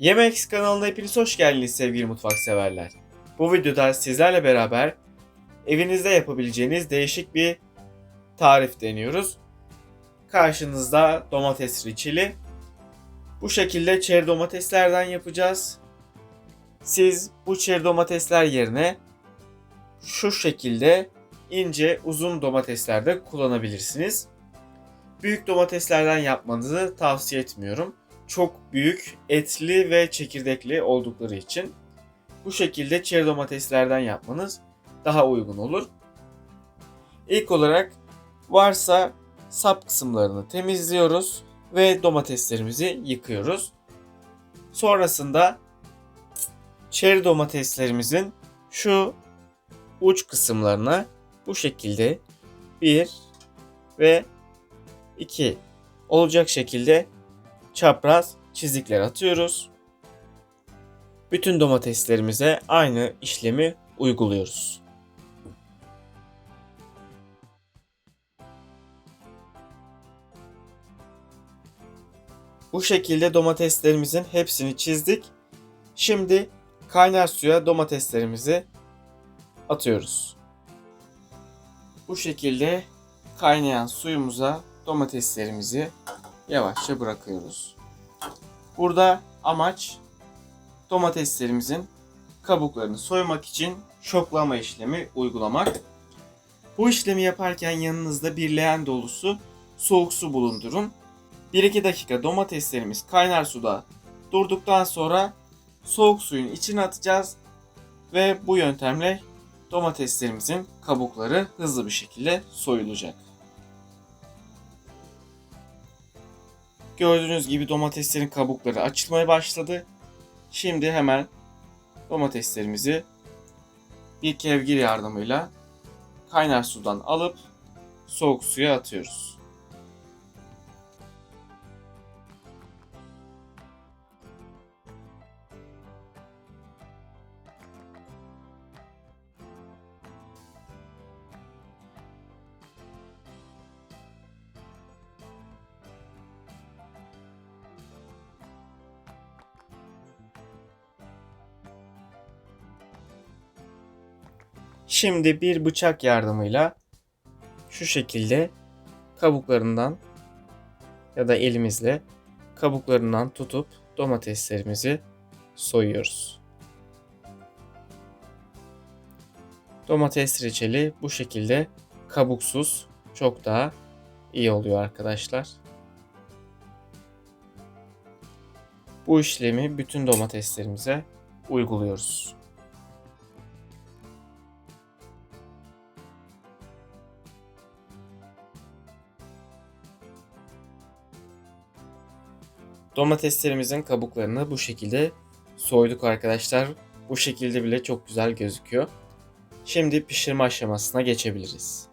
Yemex kanalına hepiniz hoş geldiniz sevgili mutfak severler. Bu videoda sizlerle beraber evinizde yapabileceğiniz değişik bir tarif deniyoruz. Karşınızda domates reçeli. Bu şekilde çeri domateslerden yapacağız. Siz bu çeri domatesler yerine şu şekilde ince uzun domatesler de kullanabilirsiniz. Büyük domateslerden yapmanızı tavsiye etmiyorum. Çok büyük, etli ve çekirdekli oldukları için bu şekilde çeri domateslerden yapmanız daha uygun olur. İlk olarak varsa sap kısımlarını temizliyoruz ve domateslerimizi yıkıyoruz. Sonrasında çeri domateslerimizin şu uç kısımlarına bu şekilde bir ve iki olacak şekilde çapraz çizikler atıyoruz. Bütün domateslerimize aynı işlemi uyguluyoruz. Bu şekilde domateslerimizin hepsini çizdik. Şimdi kaynar suya domateslerimizi atıyoruz. Bu şekilde kaynayan suyumuza domateslerimizi yavaşça bırakıyoruz. Burada amaç domateslerimizin kabuklarını soymak için şoklama işlemi uygulamak. Bu işlemi yaparken yanınızda bir leğen dolusu soğuk su bulundurun. 1-2 dakika domateslerimiz kaynar suda durduktan sonra soğuk suyun içine atacağız ve bu yöntemle domateslerimizin kabukları hızlı bir şekilde soyulacak. Gördüğünüz gibi domateslerin kabukları açılmaya başladı. Şimdi hemen domateslerimizi bir kevgir yardımıyla kaynar sudan alıp soğuk suya atıyoruz. Şimdi bir bıçak yardımıyla şu şekilde kabuklarından ya da elimizle kabuklarından tutup domateslerimizi soyuyoruz. Domates reçeli bu şekilde kabuksuz çok daha iyi oluyor arkadaşlar. Bu işlemi bütün domateslerimize uyguluyoruz. Domateslerimizin kabuklarını bu şekilde soyduk arkadaşlar. Bu şekilde bile çok güzel gözüküyor. Şimdi pişirme aşamasına geçebiliriz.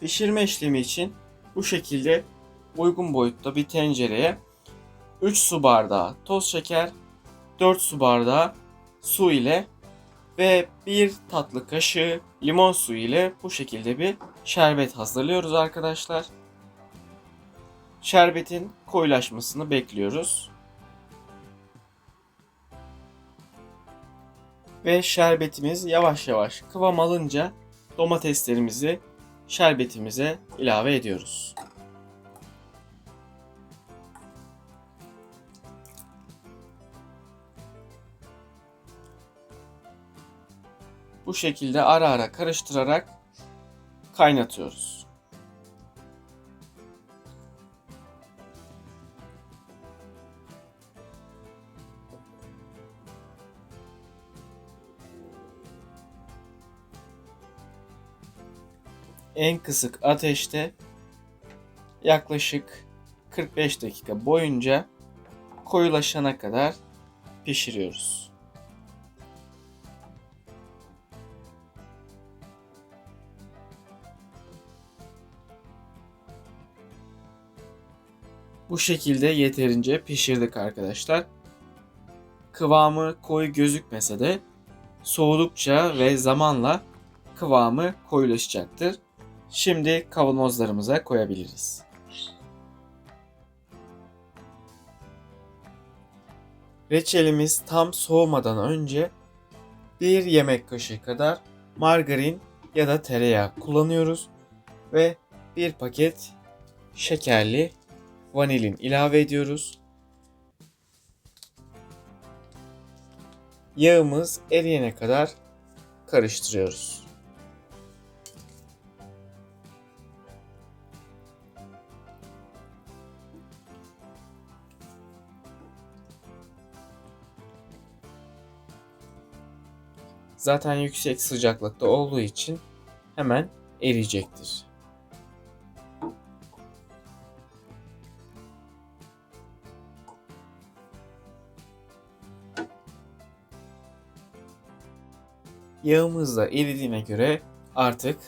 Pişirme işlemi için bu şekilde uygun boyutta bir tencereye 3 su bardağı toz şeker, 4 su bardağı su ile ve 1 tatlı kaşığı limon suyu ile bu şekilde bir şerbet hazırlıyoruz arkadaşlar. Şerbetin koyulaşmasını bekliyoruz. Ve şerbetimiz yavaş yavaş kıvam alınca domateslerimizi şerbetimize ilave ediyoruz. Bu şekilde ara ara karıştırarak kaynatıyoruz. En kısık ateşte yaklaşık 45 dakika boyunca koyulaşana kadar pişiriyoruz. Bu şekilde yeterince pişirdik arkadaşlar. Kıvamı koyu gözükmese de soğudukça ve zamanla kıvamı koyulaşacaktır. Şimdi kavanozlarımıza koyabiliriz. Reçelimiz tam soğumadan önce bir yemek kaşığı kadar margarin ya da tereyağı kullanıyoruz ve bir paket şekerli vanilin ilave ediyoruz. Yağımız eriyene kadar karıştırıyoruz. Zaten yüksek sıcaklıkta olduğu için hemen eriyecektir. Yağımız da eridiğine göre artık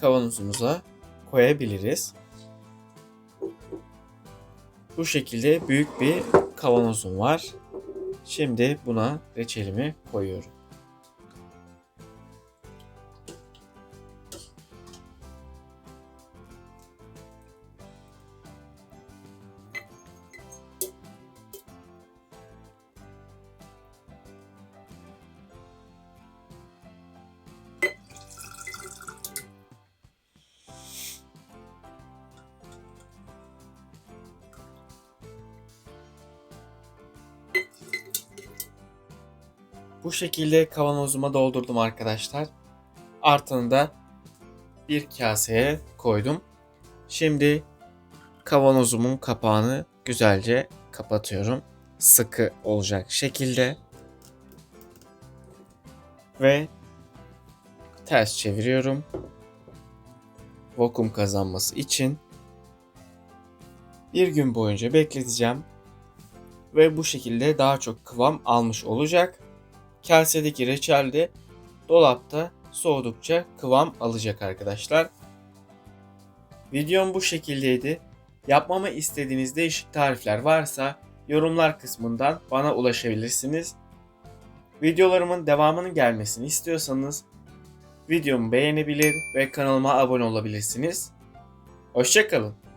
kavanozumuza koyabiliriz. Bu şekilde büyük bir kavanozum var. Şimdi buna reçelimi koyuyorum. Bu şekilde kavanozuma doldurdum arkadaşlar. Artını da bir kaseye koydum. Şimdi kavanozumun kapağını güzelce kapatıyorum. Sıkı olacak şekilde. Ve ters çeviriyorum. Vakum kazanması için bir gün boyunca bekleteceğim ve bu şekilde daha çok kıvam almış olacak. Kasedeki reçel de dolapta soğudukça kıvam alacak arkadaşlar. Videom bu şekildeydi. Yapmamı istediğiniz değişik tarifler varsa yorumlar kısmından bana ulaşabilirsiniz. Videolarımın devamının gelmesini istiyorsanız videomu beğenebilir ve kanalıma abone olabilirsiniz. Hoşçakalın.